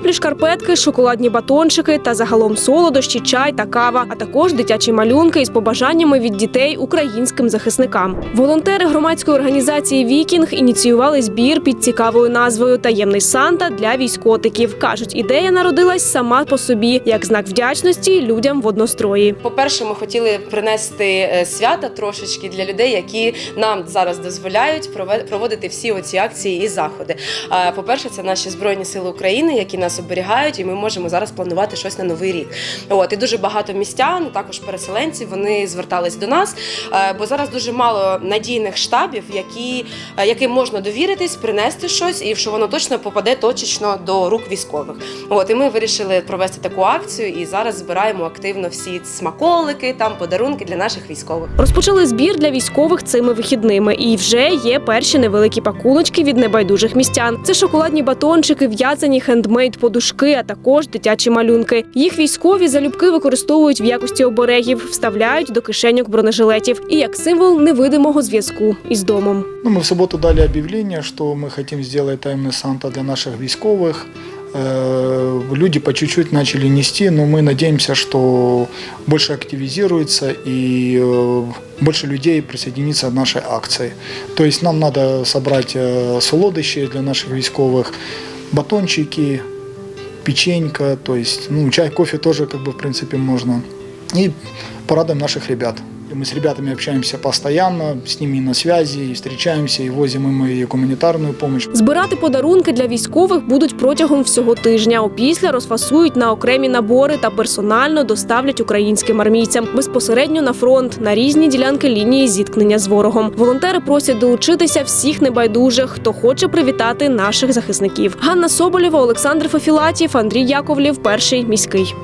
теплі шкарпетки, шоколадні батончики та загалом солодощі, чай та кава, а також дитячі малюнки із побажаннями від дітей українським захисникам. Волонтери громадської організації Вікінг ініціювали збір під цікавою назвою Таємний Санта для військотиків. кажуть, ідея народилась сама по собі як знак вдячності людям в однострої. По-перше, ми хотіли принести е, свята трошечки для людей, які нам зараз дозволяють проводити всі оці акції і заходи. А, По-перше, це наші збройні сили України, які нас оберігають, і ми можемо зараз планувати щось на новий рік. От і дуже багато містян, також переселенців, вони звертались до нас, е, бо зараз дуже мало надійних штабів, які, е, яким можна довіритись, принести щось, і що воно точно попаде точечно до рук військових. От і ми вирішили провести таку акцію, і зараз збираємо активно всі смаколики, там подарунки для наших військових. Розпочали збір для військових цими вихідними, і вже є перші невеликі пакуночки від небайдужих містян. Це шоколадні батончики, в'язані хендмейд подушки, а також дитячі малюнки. Їх військові залюбки використовують в якості оберегів, вставляють до кишеньок бронежилетів і як символ невидимого зв'язку із домом. Ну, мы в субботу дали объявление, что мы хотим сделать тайный Санта для наших військовых. Э, Люди по чуть-чуть начали нести, но мы надеемся, что больше активизируется и э, больше людей присоединится к нашей акции. То есть нам надо собрать э, солодощи для наших військовых, батончики, печенька, то есть ну, чай, кофе тоже как бы в принципе можно. И порадуем наших ребят. Мы с ребятами общаемся постоянно, с ними на связи, и встречаемся, и возим им и гуманитарную помощь. Збирати подарунки для військових будуть протягом всього тижня. Опісля розфасують на окремі набори та персонально доставлять українським армійцям безпосередньо на фронт на різні ділянки лінії зіткнення з ворогом. Волонтери просять долучитися всіх небайдужих, хто хоче привітати наших захисників. Ганна Соболєва, Олександр Фефілатів, Андрій Яковлів, перший міський.